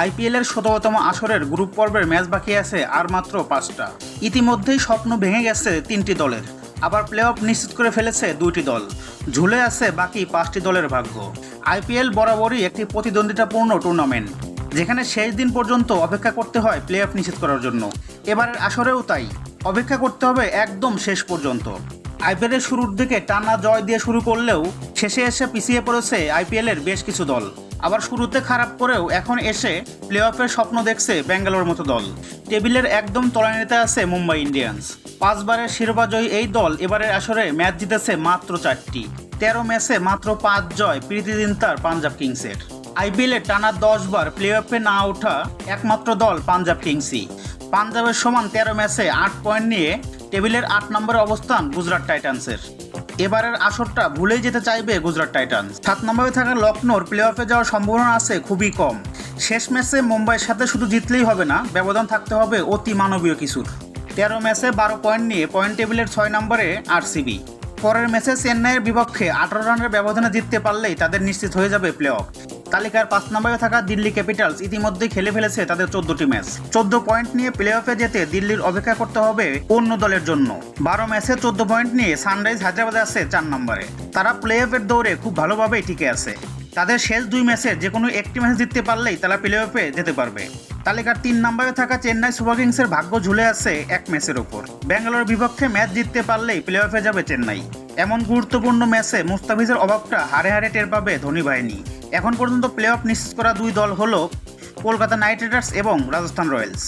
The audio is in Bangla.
আইপিএল এর সতেরোতম আসরের গ্রুপ পর্বের ম্যাচ বাকি আছে আর মাত্র পাঁচটা। ইতিমধ্যেই স্বপ্ন ভেঙে গেছে তিনটি দলের। আবার প্লে অফ নিশ্চিত করে ফেলেছে দুইটি দল। ঝুলে আছে বাকি পাঁচটি দলের ভাগ্য। আইপিএল বরাবরই একটি প্রতিদ্বন্দ্বিতাপূর্ণ টুর্নামেন্ট, যেখানে শেষ দিন পর্যন্ত অপেক্ষা করতে হয় প্লে অফ নিশ্চিত করার জন্য। এবারের আসরেও তাই, অপেক্ষা করতে হবে একদম শেষ পর্যন্ত। আইপিএলের শুরুর দিকে টানা জয় দিয়ে শুরু করলেও শেষে এসে পিছিয়ে পড়েছে আইপিএলের বেশ কিছু দল। আবার শুরুতে খারাপ করেও এখন এসে প্লে অফের স্বপ্ন দেখছে ব্যাঙ্গালোর মতো দল। টেবিলের একদম তলানিতে আছে মুম্বাই ইন্ডিয়ান্স। পাঁচবারের শিরোপাজয়ী এই দল এবারের আসরে ম্যাচ জিতেছে মাত্র চারটি। তেরো ম্যাচে মাত্র পাঁচ জয় প্রীতিদিন তার পাঞ্জাব কিংসের। আইপিএলে টানা দশ বার প্লে অফে না ওঠা একমাত্র দল পাঞ্জাব কিংসই। পাঞ্জাবের সমান তেরো ম্যাচে আট পয়েন্ট নিয়ে টেবিলের আট নম্বরে অবস্থান গুজরাট টাইটান্সের। এবারের আসরটা ভুলেই যেতে চাইবে গুজরাট টাইটান্স। সাত নম্বরে থাকা লখনৌর প্লে অফে যাওয়ার সম্ভাবনা আছে খুবই কম। শেষ ম্যাচে মুম্বাইয়ের সাথে শুধু জিতলেই হবে না, ব্যবধান থাকতে হবে অতি মানবীয় কিছুর। তেরো ম্যাচে বারো পয়েন্ট নিয়ে পয়েন্ট টেবিলের ছয় নম্বরে আরসিবি পরের ম্যাচে চেন্নাইয়ের বিপক্ষে আঠারো রানের ব্যবধানে জিততে পারলেই তাদের নিশ্চিত হয়ে যাবে প্লে অফ তালিকার পাঁচ নম্বরে থাকা দিল্লি ক্যাপিটালস ইতিমধ্যেই খেলে ফেলেছে তাদের চোদ্দটি ম্যাচ। চোদ্দ পয়েন্ট নিয়ে প্লে অফে যেতে দিল্লির অপেক্ষা করতে হবে অন্য দলের জন্য। বারো ম্যাচে চোদ্দ পয়েন্ট নিয়ে সানরাইজ হায়দ্রাবাদে আছে চার নম্বরে। তারা প্লে অফের দৌড়ে খুব ভালোভাবেই টিকে আছে। তাদের শেষ দুই ম্যাচে যে কোনো একটি ম্যাচ জিততে পারলেই তারা প্লে অফে যেতে পারবে। তালিকার তিন নম্বরে থাকা চেন্নাই সুপার কিংসের ভাগ্য ঝুলে আছে এক ম্যাচের ওপর। ব্যাঙ্গালোর বিপক্ষে ম্যাচ জিততে পারলেই প্লে অফে যাবে চেন্নাই। এমন গুরুত্বপূর্ণ ম্যাচে মুস্তাফিজের অভাবটা হারে হারে টের পাবে ধোনি বাহিনী। এখন পর্যন্ত প্লে অফ নিশ্চিত করা দুই দল হল কলকাতা নাইট রাইডার্স এবং রাজস্থান রয়্যালস।